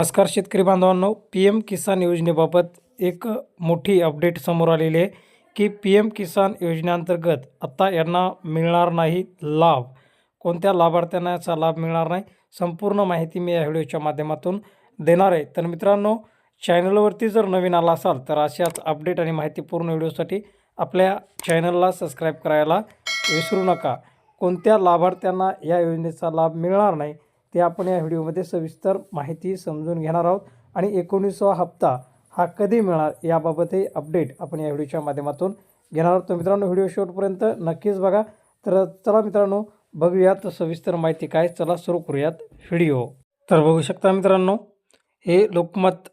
नमस्कार शेतकरी बांधवांनो पी एम किसान योजनेबाबत एक मोठी अपडेट समोर आलेली आहे की पी एम किसान योजनेअंतर्गत आत्ता यांना मिळणार नाही लाभ. कोणत्या लाभार्थ्यांना याचा लाभ मिळणार नाही संपूर्ण माहिती मी या व्हिडिओच्या माध्यमातून देणार आहे. तर मित्रांनो चॅनलवरती जर नवीन आला असाल तर अशाच अपडेट आणि माहितीपूर्ण व्हिडिओसाठी आपल्या चॅनलला सबस्क्राईब करायला विसरू नका. कोणत्या लाभार्थ्यांना या योजनेचा लाभ मिळणार नाही ते आपण या व्हिडिओमध्ये सविस्तर माहिती समजून घेणार आहोत. आणि एकोणीसवा हप्ता हा कधी मिळणार याबाबतही अपडेट आपण या व्हिडिओच्या माध्यमातून घेणार आहोत. तर मित्रांनो व्हिडिओ शेवटपर्यंत नक्कीच बघा. तर चला मित्रांनो बघूयात सविस्तर माहिती काय चला सुरू करूयात व्हिडिओ. तर बघू शकता मित्रांनो हे लोकमत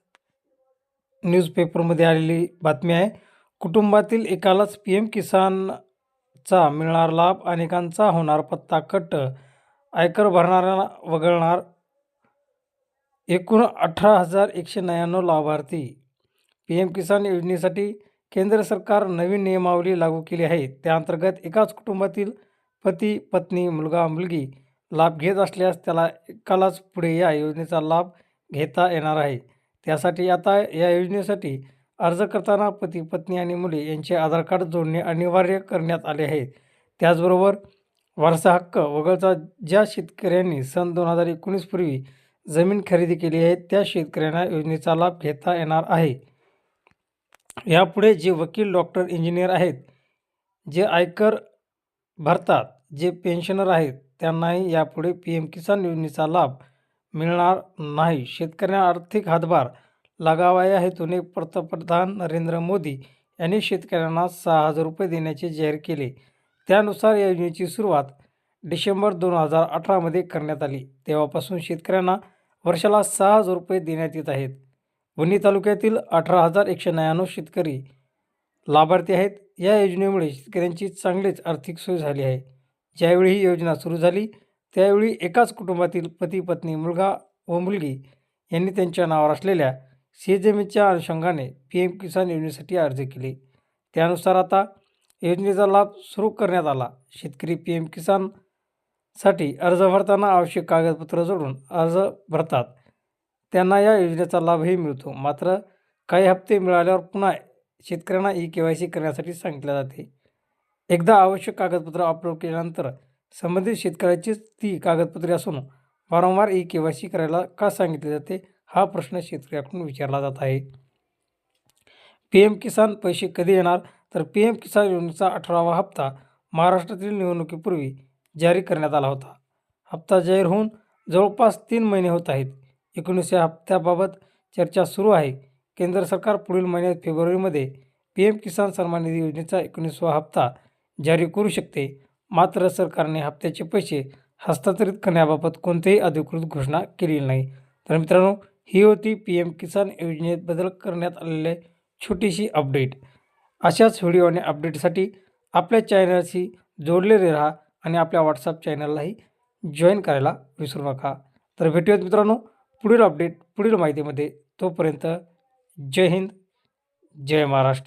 न्यूजपेपरमध्ये आलेली बातमी आहे. कुटुंबातील एकालाच पी एम किसानचा मिळणार लाभ अनेकांचा होणार पत्ता कट. आयकर भरणाऱ्यांना वगळणार एकूण अठरा हजार एकशे नव्याण्णव लाभार्थी. पी एम किसान योजनेसाठी केंद्र सरकार नवीन नियमावली लागू केली आहे. त्याअंतर्गत एकाच कुटुंबातील पती पत्नी मुलगा मुलगी लाभ घेत असल्यास त्याला एकालाच पुढे या योजनेचा लाभ घेता येणार आहे. त्यासाठी आता या योजनेसाठी अर्ज करताना पती पत्नी आणि मुले यांचे आधार कार्ड जोडणे अनिवार्य करण्यात आले आहे. त्याचबरोबर वारसा हक्क वगळता ज्या शेतकऱ्यांनी सन दोन हजार एकोणीसपूर्वी जमीन खरेदी केली आहे त्या शेतकऱ्यांना योजनेचा लाभ घेता येणार आहे. यापुढे जे वकील डॉक्टर इंजिनियर आहेत जे आयकर भरतात जे पेन्शनर आहेत त्यांनाही यापुढे पी एम किसान योजनेचा लाभ मिळणार नाही. शेतकऱ्यांना आर्थिक हातभार लागावा हेतूने पंतप्रधान नरेंद्र मोदी यांनी शेतकऱ्यांना सहा हजार रुपये देण्याचे जाहीर केले. त्यानुसार या योजनेची सुरुवात डिसेंबर दोन हजार अठरामध्ये करण्यात आली. तेव्हापासून शेतकऱ्यांना वर्षाला सहा हजार रुपये देण्यात येत आहेत. वणी तालुक्यातील अठरा हजार एकशे नव्याण्णव शेतकरी लाभार्थी आहेत. या योजनेमुळे शेतकऱ्यांची चांगलीच आर्थिक सोय झाली आहे. ज्यावेळी ही योजना सुरू झाली त्यावेळी एकाच कुटुंबातील पती पत्नी मुलगा व मुलगी यांनी त्यांच्या नावावर असलेल्या शेतजमीनच्या अनुषंगाने पी एम किसान योजनेसाठी अर्ज केले. त्यानुसार आता योजनेचा लाभ सुरू करण्यात आला. शेतकरी पी एम किसानसाठी अर्ज भरताना आवश्यक कागदपत्र जोडून अर्ज भरतात. त्यांना या योजनेचा लाभही मिळतो. मात्र काही हप्ते मिळाल्यावर पुन्हा शेतकऱ्यांना ई के वाय सी करण्यासाठी सांगितले जाते. एकदा आवश्यक कागदपत्र अपलोड केल्यानंतर संबंधित शेतकऱ्याचीच ती कागदपत्रे असून वारंवार ई के वाय सी करायला का सांगितले जाते हा प्रश्न शेतकऱ्याकडून विचारला जात आहे. पी एम किसान पैसे कधी येणार तर पी एम किसान योजनेचा अठरावा हप्ता महाराष्ट्रातील निवडणुकीपूर्वी जारी करण्यात आला होता. हप्ता जाहीर होऊन जवळपास तीन महिने होत आहेत. एकोणीसव्या हप्त्याबाबत चर्चा सुरू आहे. केंद्र सरकार पुढील महिन्यात फेब्रुवारीमध्ये पी एम किसान सन्मान निधी योजनेचा एकोणीसवा हप्ता जारी करू शकते. मात्र सरकारने हप्त्याचे पैसे हस्तांतरित करण्याबाबत कोणतीही अधिकृत घोषणा केलेली नाही. तर मित्रांनो ही होती पी एम किसान योजनेत बदल करण्यात आलेले छोटीशी अपडेट. अशाच व्हिडिओ आणि अपडेटसाठी आपल्या चॅनलशी जोडलेले राहा आणि आपल्या व्हॉट्सअप चॅनललाही जॉईन करायला विसरू नका. तर भेटूयात मित्रांनो पुढील अपडेट पुढील माहितीमध्ये. तोपर्यंत जय हिंद जय महाराष्ट्र.